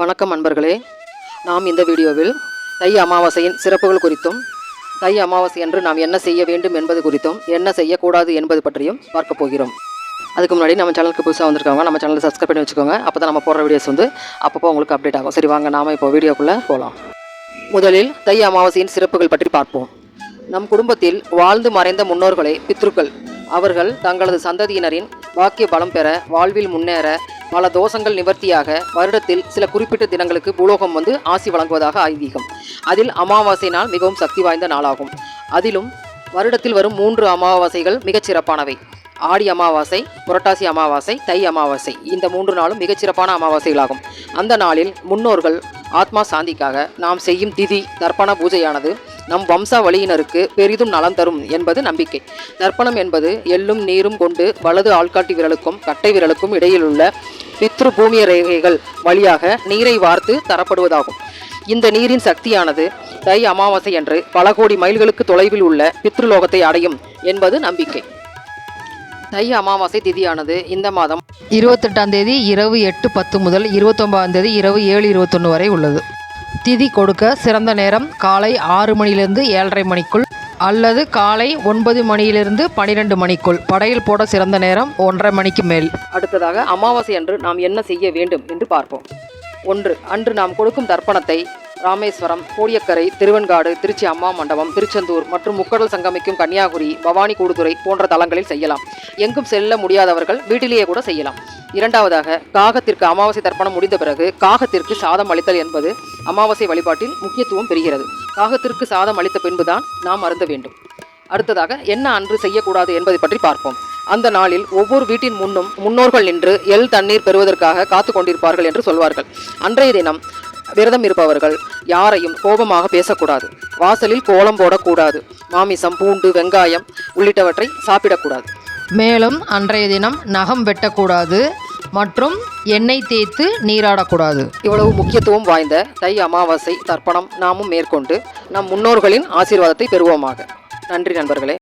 வணக்கம் நண்பர்களே நாம் இந்த வீடியோவில் தை அமாவாசையின் சிறப்புகள் குறித்தும் தை அமாவாசை என்று நாம் என்ன செய்ய வேண்டும் என்பது குறித்தும் என்ன செய்யக்கூடாது என்பது பற்றியும் பார்க்க போகிறோம். அதுக்கு முன்னாடி நம்ம சேனலுக்கு புதுசாக வந்திருக்காங்க நம்ம சேனலை சப்ஸ்கிரைப் பண்ணி வச்சுக்கோங்க. அப்போ தான் நம்ம போடுற வீடியோஸ் வந்து அப்பப்போ உங்களுக்கு அப்டேட் ஆகும். சரி வாங்க நாம் இப்போ வீடியோக்குள்ளே போகலாம் முதலில் தை அமாவாசையின் சிறப்புகள் பற்றி பார்ப்போம். நம் குடும்பத்தில் வாழ்ந்து மறைந்த முன்னோர்களை பித்ருக்கள் அவர்கள் தங்களது சந்ததியினரின் வாக்கிய பலம் பெற வாழ்வில் முன்னேற பல தோஷங்கள் நிவர்த்தியாக வருடத்தில் சில குறிப்பிட்ட தினங்களுக்கு பூலோகம் வந்து ஆசி வழங்குவதாக ஐதீகம். அதில் அமாவாசை நாள் மிகவும் சக்தி வாய்ந்த நாளாகும். அதிலும் வருடத்தில் வரும் மூன்று அமாவாசைகள் மிகச் சிறப்பானவை. ஆடி அமாவாசை புரட்டாசி அமாவாசை தை அமாவாசை. இந்த மூன்று நாளும் மிகச்சிறப்பான அமாவாசைகளாகும். அந்த நாளில் முன்னோர்கள் ஆத்மா சாந்திக்காக நாம் செய்யும் திதி தர்ப்பண பூஜையானது நம் வம்சாவளியினருக்கு பெரிதும் நலம் தரும் என்பது நம்பிக்கை. தர்ப்பணம் என்பது எள்ளும் நீரும் கொண்டு வலது ஆள்காட்டி விரலுக்கும் கட்டை விரலுக்கும் இடையிலுள்ள பித்ரு பூமிய ரேகைகள் வழியாக நீரை வார்த்து தரப்படுவதாகும். இந்த நீரின் சக்தியானது தை அமாவாசை அன்று பல கோடி மைல்களுக்கு தொலைவில் உள்ள பித்ருலோகத்தை அடையும் என்பது நம்பிக்கை. தை அமாவாசை திதியானது இந்த மாதம் இருபத்தெட்டாம் தேதி இரவு எட்டு பத்து முதல் இருபத்தொம்பதாம் தேதி இரவு ஏழு இருபத்தொன்று வரை உள்ளது. திதி கொடுக்க சிறந்த நேரம் காலை ஆறு மணியிலிருந்து ஏழரை மணிக்குள் அல்லது காலை ஒன்பது மணியிலிருந்து பன்னிரெண்டு மணிக்குள். படையல் போட சிறந்த நேரம் ஒன்றரை மணிக்கு மேல். அடுத்ததாக அமாவாசை அன்று நாம் என்ன செய்ய வேண்டும் என்று பார்ப்போம். ஒன்று அன்று நாம் கொடுக்கும் தர்ப்பணத்தை ராமேஸ்வரம் கோடியக்கரை திருவெண்காடு திருச்சி அம்மா மண்டபம் திருச்செந்தூர் மற்றும் முக்கடல் சங்கமிக்கும் கன்னியாகுரி பவானி கூடுதுறை போன்ற தலங்களில் செய்யலாம். எங்கும் செல்ல முடியாதவர்கள் வீட்டிலேயே கூட செய்யலாம். இரண்டாவதாக காகத்திற்கு அமாவாசை தர்ப்பணம் முடிந்த பிறகு காகத்திற்கு சாதம் அளித்தல் என்பது அமாவாசை வழிபாட்டில் முக்கியத்துவம் பெறுகிறது. காகத்திற்கு சாதம் அளித்த பின்புதான் நாம் அருந்த வேண்டும். அடுத்ததாக என்ன அன்று செய்யக்கூடாது என்பதை பற்றி பார்ப்போம். அந்த நாளில் ஒவ்வொரு வீட்டின் முன்னும் முன்னோர்கள் நின்று எள் தண்ணீர் பெறுவதற்காக காத்து கொண்டிருப்பார்கள் என்று சொல்வார்கள். அன்றைய தினம் விரதம் இருப்பவர்கள் யாரையும் கோபமாக பேசக்கூடாது. வாசலில் கோலம் போடக்கூடாது. மாமிசம் பூண்டு வெங்காயம் உள்ளிட்டவற்றை சாப்பிடக்கூடாது. மேலும் அன்றைய தினம் நகம் வெட்டக்கூடாது மற்றும் எண்ணெய் தேய்த்து நீராடக்கூடாது. இவ்வளவு முக்கியத்துவம் வாய்ந்த தை அமாவாசை தர்ப்பணம் நாமும் மேற்கொண்டு நம் முன்னோர்களின் ஆசீர்வாதத்தை பெறுவோமாக. நன்றி நண்பர்களே.